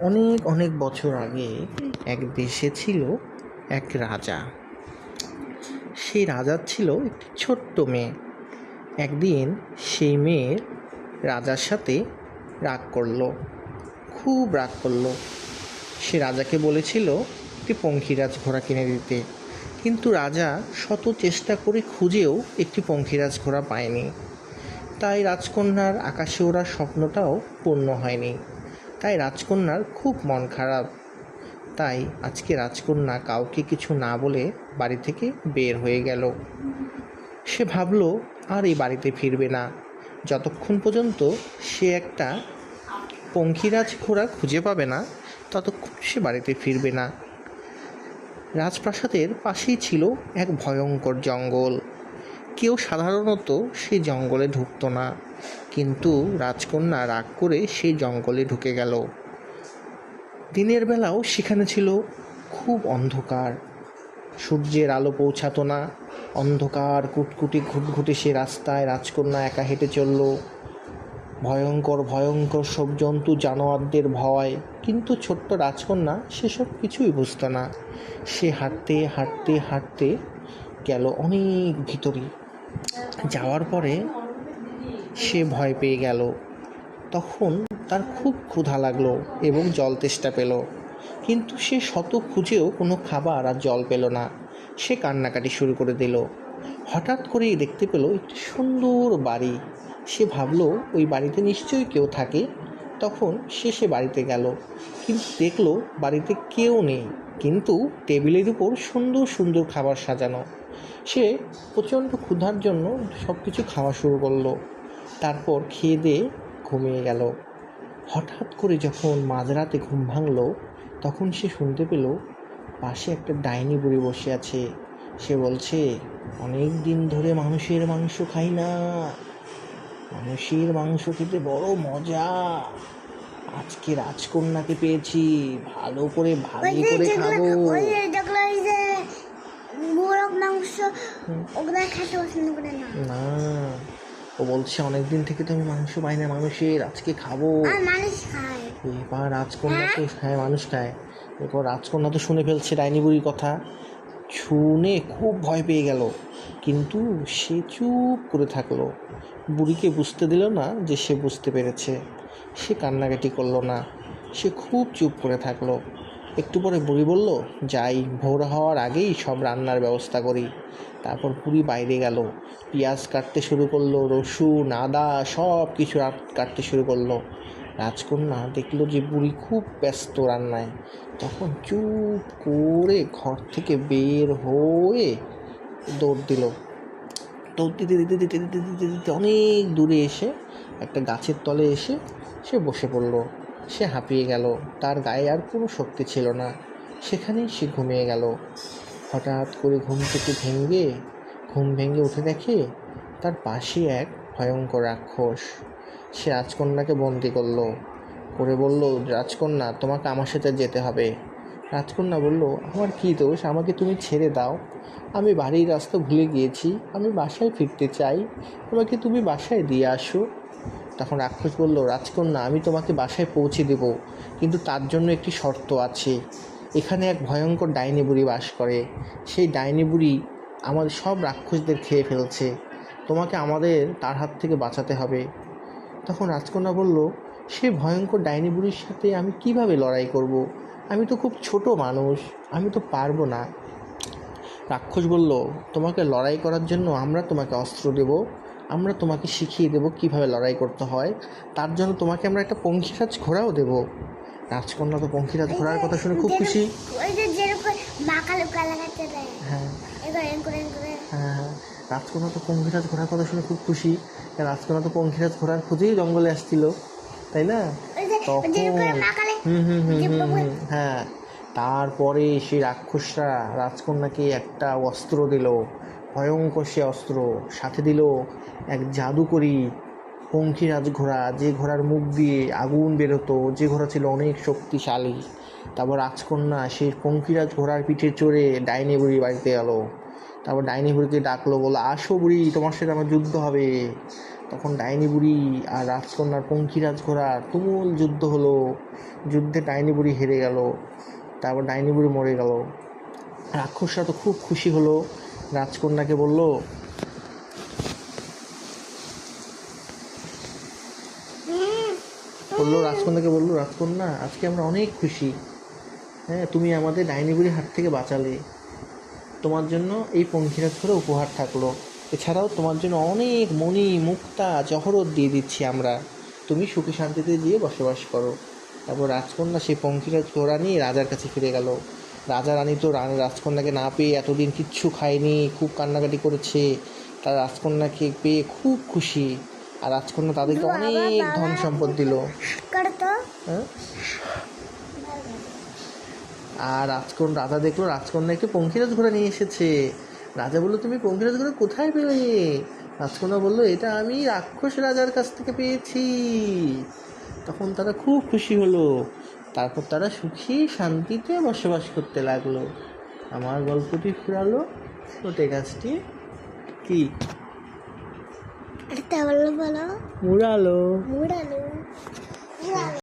অনেক অনেক বছর আগে এক দেশে ছিল এক রাজা। সেই রাজার ছিল একটি ছোট্ট মেয়ে। একদিন সেই মেয়ে রাজার সাথে রাগ করল, খুব রাগ করল। সে রাজাকে বলেছিল, একটি পঙ্খিরাজ ঘোড়া কিনে দিতে। কিন্তু রাজা শত চেষ্টা করে খুঁজেও একটি পঙ্খিরাজ ঘোড়া পায়নি। তাই রাজকন্যার আকাশে ওড়ার স্বপ্নটাও পূর্ণ হয়নি। তাই রাজকন্যার খুব মন খারাপ। তাই আজকে রাজকন্যা কাউকে কিছু না বলে বাড়ি থেকে বের হয়ে গেল। সে ভাবলো, আর এই বাড়িতে ফিরবে না। যতক্ষণ পর্যন্ত সে একটা পঙ্খিরাজ ঘোড়া খুঁজে পাবে না, ততক্ষণ সে বাড়িতে ফিরবে না। রাজপ্রাসাদের পাশেই ছিল এক ভয়ঙ্কর জঙ্গল। কেউ সাধারণত সেই জঙ্গলে ঢুকতো না। কিন্তু রাজকন্যা রাগ করে সেই জঙ্গলে ঢুকে গেল। দিনের বেলাও সেখানে ছিল খুব অন্ধকার। সূর্যের আলো পৌঁছাতো না। অন্ধকার কুটকুটি ঘুটঘুটে সে রাস্তায় রাজকন্যা একা হেঁটে চলল। ভয়ঙ্কর ভয়ঙ্কর সব জন্তু, জানোয়ারদের ভয়। কিন্তু ছোট্ট রাজকন্যা সেসব কিছুই বুঝতো না। সে হাঁটতে হাঁটতে হাঁটতে গেল অনেক ভিতরে যাওয়ার পরে সে ভয় পেয়ে গেল। তখন তার খুব ক্ষুধা লাগল এবং জল তেষ্টা পেল। কিন্তু সে শত খুঁজেও কোনো খাবার আর জল পেল না। সে কান্নাকাটি শুরু করে দিল। হঠাৎ করেই দেখতে পেল একটি সুন্দর বাড়ি। সে ভাবলো, ওই বাড়িতে নিশ্চয়ই কেউ থাকে। তখন সে সে বাড়িতে গেল। কিন্তু দেখল বাড়িতে কেউ নেই। কিন্তু টেবিলের উপর সুন্দর সুন্দর খাবার সাজানো। সে প্রচণ্ড ক্ষুধার জন্য সব কিছু খাওয়া শুরু করল। তারপর খেয়ে দিয়ে ঘুমিয়ে গেল। হঠাৎ করে যখন মাঝরাতে ঘুম ভাঙল, তখন সে শুনতে পেল পাশে একটা ডাইনি বুড়ি বসে আছে। সে বলছে, অনেক দিন ধরে মানুষের মাংস খাই না। মানুষের মাংস খেতে বড় মজা। আজকে রাজকন্যাকে পেয়েছি ভালো করে ভালো করে খাব। না। ও বলছে অনেক দিন থেকে তো আমি মাংস পাই না মানুষের আজকে খাব। এবার রাজকন্যা তো হ্যাঁ মানুষ খায়। এরপর রাজকন্যা তো শুনে ফেলছে ডাইনি বুড়ির কথা। শুনে খুব ভয় পেয়ে গেল। কিন্তু সে চুপ করে থাকল। বুড়িকে বুঝতে দিল না যে সে বুঝতে পেরেছে। সে কান্নাকাটি করল না। সে খুব চুপ করে থাকল। একটু পরে বুড়ি বলল, যাই, ভোর হওয়ার আগেই সব রান্নার ব্যবস্থা করি। তারপর বুড়ি বাইরে গেল। পেঁয়াজ কাটতে শুরু করল, রসুন, আদা সব কিছু কাটতে শুরু করল। রাজকন্যা দেখল যে বুড়ি খুব ব্যস্ত রান্নায়। তখন চুপ করে ঘর থেকে বের হয়ে দৌড় দিল। দৌড় দিতে দিতে দিতে দিতে দিতে দিতে অনেক দূরে এসে একটা গাছের তলে এসে সে বসে পড়ল। সে হাঁপিয়ে গেল। তার গায়ে আর কোনো শক্তি ছিল না। সেখানেই সে ঘুমিয়ে গেল। হঠাৎ করে ঘুম থেকে ভেঙে ঘুম ভেঙে উঠে দেখে তার পাশে এক ভয়ঙ্কর রাক্ষস। সে রাজকন্যাকে বন্দি করল। করে বলল, রাজকন্যা, তোমাকে আমার সাথে যেতে হবে। রাজকন্যা বলল, আমার কী দোষ? আমাকে তুমি ছেড়ে দাও। আমি বাড়ির রাস্তা ভুলে গিয়েছি। আমি বাসায় ফিরতে চাই। আমাকে তুমি বাসায় দিয়ে আসো। তখন রাক্ষস বলল, রাজকন্যা, আমি তোমাকে বাসায় পৌঁছে দেব। কিন্তু তার জন্য একটি শর্ত আছে। এখানে এক ভয়ঙ্কর ডাইনি বুড়ি বাস করে। সেই ডাইনি বুড়ি আমাদের সব রাক্ষসদের খেয়ে ফেলছে। তোমাকে আমাদের তার হাত থেকে বাঁচাতে হবে। তখন রাজকন্যা বলল সেই ভয়ঙ্কর ডাইনি বুড়ির সাথে আমি কীভাবে লড়াই করব। আমি তো খুব ছোট মানুষ আমি তো পারব না। রাক্ষস বলল তোমাকে লড়াই করার জন্য আমরা তোমাকে অস্ত্র দেব আমরা তোমাকে শিখিয়ে দেব কীভাবে লড়াই করতে হয় তার জন্য তোমাকে আমরা একটা পঙ্খিরাজ ঘোড়াও দেব। রাজকন্যা তো পঙ্খিরাজ ঘোড়ার কথা শুনে খুব খুশি। হ্যাঁ। হ্যাঁ হ্যাঁ। রাজকন্যা তো পঙ্খিরাজ ঘোড়ার কথা শুনে খুব খুশি। রাজকন্যা তো পঙ্খিরাজ ঘোড়ার খুঁজেই জঙ্গলে আসছিল তাই না? তখন হুম হুম হুম হুম হ্যাঁ। তারপরে সেই রাক্ষসরা রাজকন্যাকে একটা অস্ত্র দিল, ভয়ঙ্কর সে অস্ত্র। সাথে দিল এক জাদুকরি পঙ্খিরাজ ঘোড়া, যে ঘোড়ার মুখ দিয়ে আগুন বেরোতো, যে ঘোড়া ছিল অনেক শক্তিশালী। তারপর রাজকন্যা সেই পঙ্খিরাজ ঘোড়ার পিঠে চড়ে ডাইনি বুড়ি বাড়িতে গেল তারপর ডাইনি বুড়িকে ডাকলো, বলল, আসো বুড়ি, তোমার সাথে আমার যুদ্ধ হবে। তখন ডাইনি বুড়ি আর রাজকন্যার পঙ্খিরাজ ঘোড়ার তুমুল যুদ্ধ হলো। যুদ্ধে ডাইনি বুড়ি হেরে গেল, তারপর ডাইনি বুড়ি মরে গেল। রাক্ষসরা তো খুব খুশি হলো। রাজকন্যাকে বলল, বলল, রাজকন্যাকে বলল, রাজকন্যা, আজকে আমরা অনেক খুশি। হ্যাঁ তুমি আমাদের ডাইনি বুড়ির হাত থেকে বাঁচালে। তোমার জন্য এই পঙ্খিরাজ করে উপহার থাকল। এছাড়াও তোমার জন্য অনেক মণি মুক্তা জহরত দিয়ে দিচ্ছি আমরা। তুমি সুখে শান্তিতে গিয়ে বসবাস করো। তারপর রাজকন্যা সেই পঙ্খিরাজ ঘোড়া নিয়ে রাজার কাছে ফিরে গেল। রাজা রানী তো রানী রাজকন্যাকে না পেয়ে এতদিন কিচ্ছু খায়নি খুব কান্নাকাটি করেছে। তার রাজকন্যাকে পেয়ে খুব খুশি। আর রাজকন্যা তাদেরকে অনেক ধন সম্পদ দিল। হ্যাঁ? আর রাজকন্যা রাজা দেখল রাজকন্যা একটি পঙ্খিরাজ ঘোড়া নিয়ে এসেছে। রাজা বলল তুমি পঙ্খিরাজ ঘোড়া কোথায় পেলে? রাজকন্যা বলল এটা আমি রাক্ষস রাজার কাছ থেকে পেয়েছি। তখন তারা খুব খুশি হলো। তারপর তারা সুখী শান্তিতে বসবাস করতে লাগল। আমার গল্পটি ফুরালো ছোটে গাছটি কি? মুড়ালো। মুড়ালো।